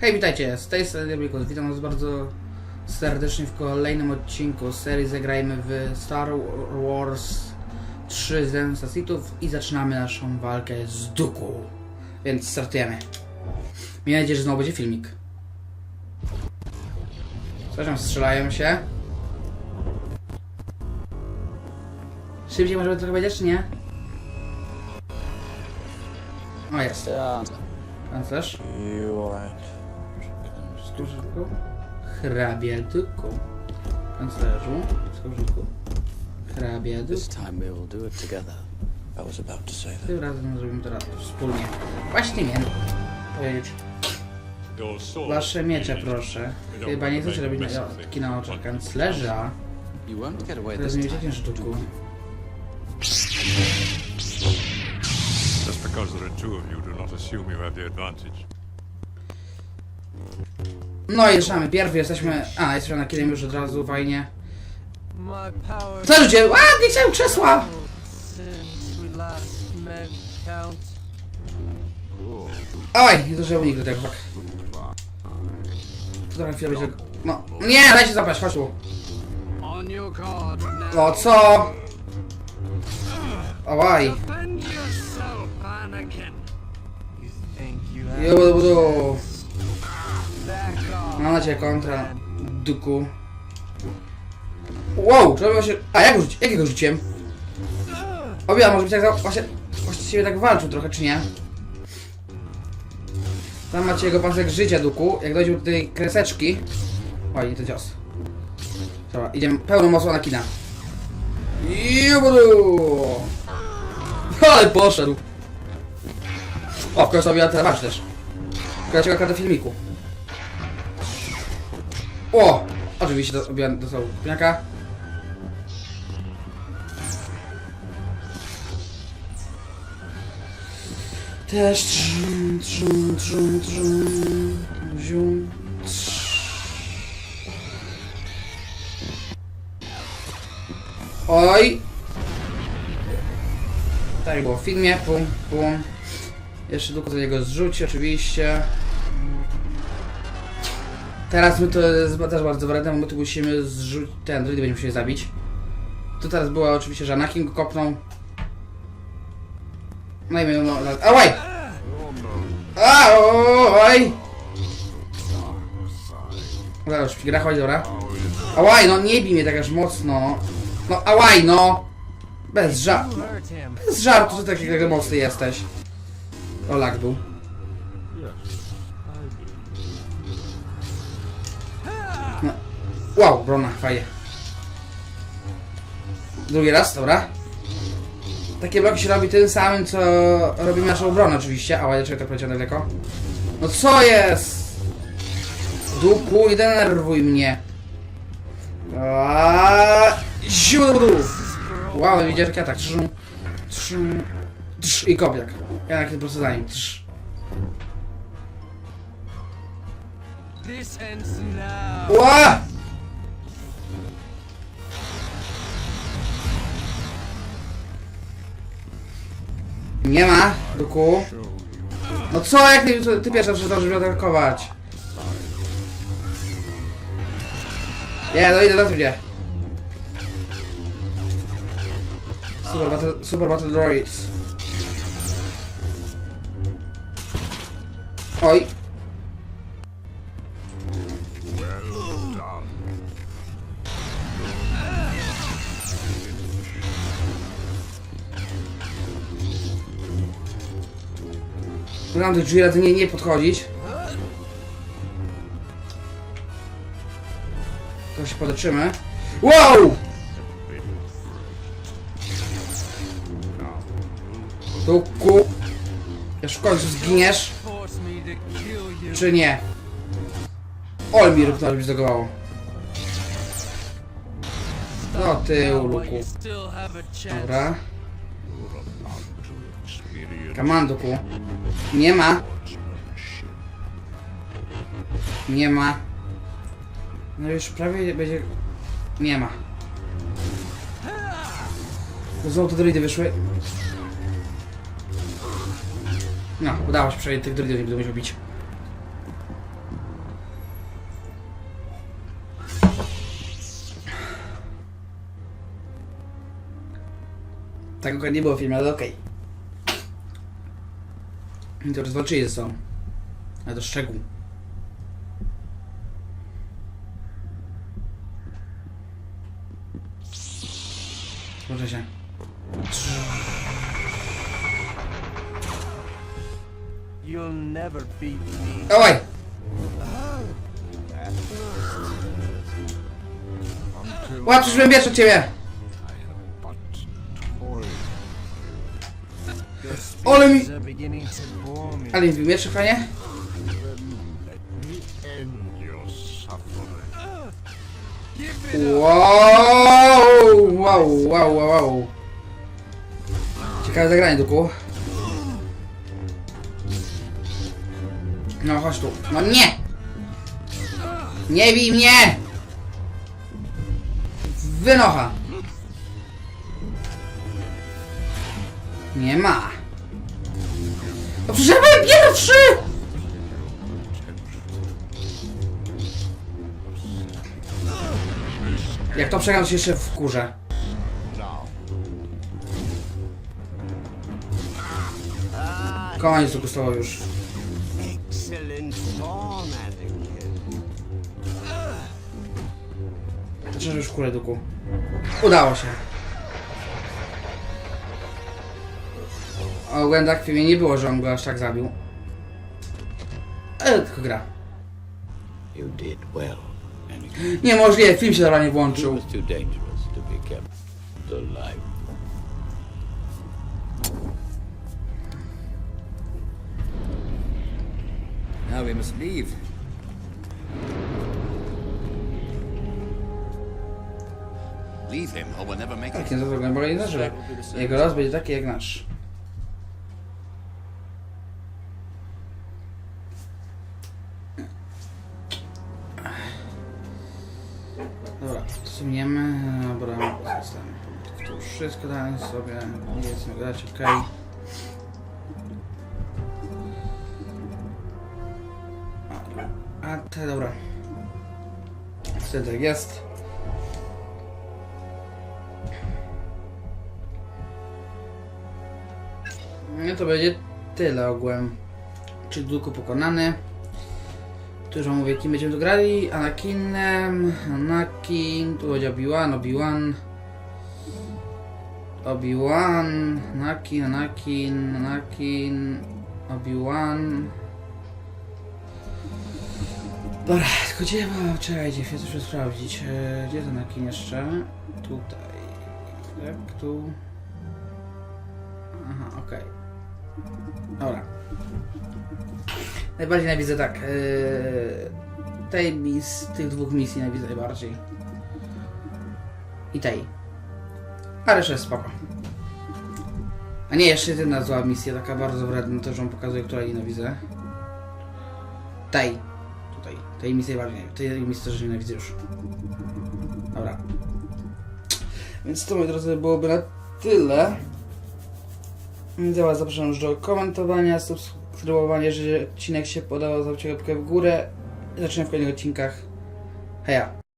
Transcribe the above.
Hej, witajcie, z tej strony Diablikus. Witam was bardzo serdecznie w kolejnym odcinku serii Zagrajmy w Star Wars 3 Zemsta Sithów i zaczynamy naszą walkę z Duku. Więc startujemy. Miejmy nadzieję, że znowu będzie filmik. Tam strzelają się. Szybciej może trochę będzie, czy nie? O, jest. Pancerz. you alright? Skórzyku. Hrabiaduku. Kanclerzu. Skórzyku. Hrabiaduku. This time we will do it together. I was about to say that. Tym razem zrobimy to razem, wspólnie. Właśnie miałem powiedzieć. Wasze miecze proszę. Chyba nie chcecie robić na- taki na oczach kanclerza. Teraz this nie time. wiecie sztuku. Just because there are two of you, do not assume you have the advantage. No i ruszamy. Pierw jesteśmy... A, jesteśmy na kielem już od razu, fajnie. Co ludzie? A, nie chciałem krzesła! Oj, nie zdążyłem uniknąć tego, tak. Trochę chwilę będzie... No, nie, dajcie zapaść, chodź tu. No co? You have Jubu, budu. Mam na ciebie kontra, duku. Wow, trzeba się... A, jak go rzuci... jakiego rzuciłem? Obie, może być tak... Właśnie... Właściwie tak walczył trochę, czy nie? Tam macie jego pasek życia, duku. Jak dojdzie do tej kreseczki... Oj, nie to cios. Dobra, idziemy pełną mocą na kina. Jubu! Ale poszedł! O, końcu sobie teraz też. Dlaczego kartę filmiku? O! Oczywiście do, objąłem do sobą kupiaka. Też trzum, trzum, trzum, trzum, zium. Oj! Tak było w filmie, pum, pum. Jeszcze tylko do niego zrzuci oczywiście. Teraz my to jest też bardzo wredne, bo my tu musimy zrzucić. Ten druid będziemy musieli zabić. Tu teraz była oczywiście, że Anakin go kopnął. No i my no. no Ałaj! A, oj! Zaraz, gra chodź, dobra. Ałaj, no nie bij mnie tak aż mocno. No, ałaj, no! Bez żartu. Bez żartu, że taki tak mocny jesteś. O, lak był. No. Wow, brona, fajnie. Drugi raz, dobra. Takie bloki się robi tym samym, co robimy naszą obronę oczywiście. A dlaczego tak powiedziałem daleko? No co jest? Duku, nie denerwuj mnie. Aaaa, Ziuru! Wow, widzisz jak ja tak trzym, trzym, trz i kopiak. Ja tak po prostu za nim. Trz. This ends now. Ła! Nie ma, Duku. No co, jak ty, ty pierwsza przestał, żeby atakować? Nie, no idę do ciebie. Super Battle, Super Battle Droids. Oj. Mam do drzwi nie, nie podchodzić. To się poleczymy. Wow! Tuku. Już w końcu zginiesz, to czy nie? Olmir to byś zagowało. Do tyłu, But Luku. you still have a chance. Dobra. Kamanduku. Nie ma. Nie ma. No już prawie będzie... Nie ma. No znowu te wyszły. No, udało się przejść tych druidów, nie będę musiał bić. Tego nie było w filmie, ale okej. Okay. I to rozwalczyli ze sobą. Ale to szczegół. Proszę się. You'll never beat me. Dawaj! Łap, już bierz od ciebie! Ale wbił mieczy, fajnie? Wow, wow, wow, wow, wow. Ciekawe zagranie, Duku. No, chodź tu. No nie! Nie bij mnie! Wynocha! Nie ma. Byłem pierwszy! Jak to przegram, się jeszcze w kurze. Koniec kosztował już. Znaczy, już kurę duku. Udało się. O Gwenda w filmie nie było, że on go aż tak zabił. Ale tylko gra. You did well. Niemożliwe, film się normalnie włączył. Now we must leave. Leave him, or we'll never make Tak, it. nie za drogę, bo nie zażyje. Jego los będzie taki jak nasz. Dobra, sumniemy. Dobra, zostawiamy. Tu wszystko dałem sobie. Nie jest grać, ok. A, a te, dobra. Wtedy tak jest. No to będzie tyle ogółem. Czyli Duku pokonany. Dużo mówię, kim będziemy tu grali. Anakinem, Anakin, tu będzie Obi-Wan, Obi-Wan. Obi-Wan, Anakin, Anakin, Anakin, Obi-Wan. Dobra, tylko gdzie ma... Czekajcie, chcę coś sprawdzić. E, Gdzie ten Anakin jeszcze? Tutaj. Tak, tu. Aha, okej. Dobra. Najbardziej nienawidzę tak. Yy, tej mis, tych dwóch misji najbardziej. I tej. A reszta jest spoko. A nie, jeszcze jedna zła misja, taka bardzo wredna, też wam pokazuję, która nienawidzę. Tej. Tutaj. Tej misji bardziej. Tej misji też nienawidzę już. Dobra. Więc to, moi drodzy, byłoby na tyle. Was zapraszam już do komentowania, subskrybowania, jeżeli odcinek się podobał, zostawcie łapkę w górę. Zaczynamy w kolejnych odcinkach. Heja!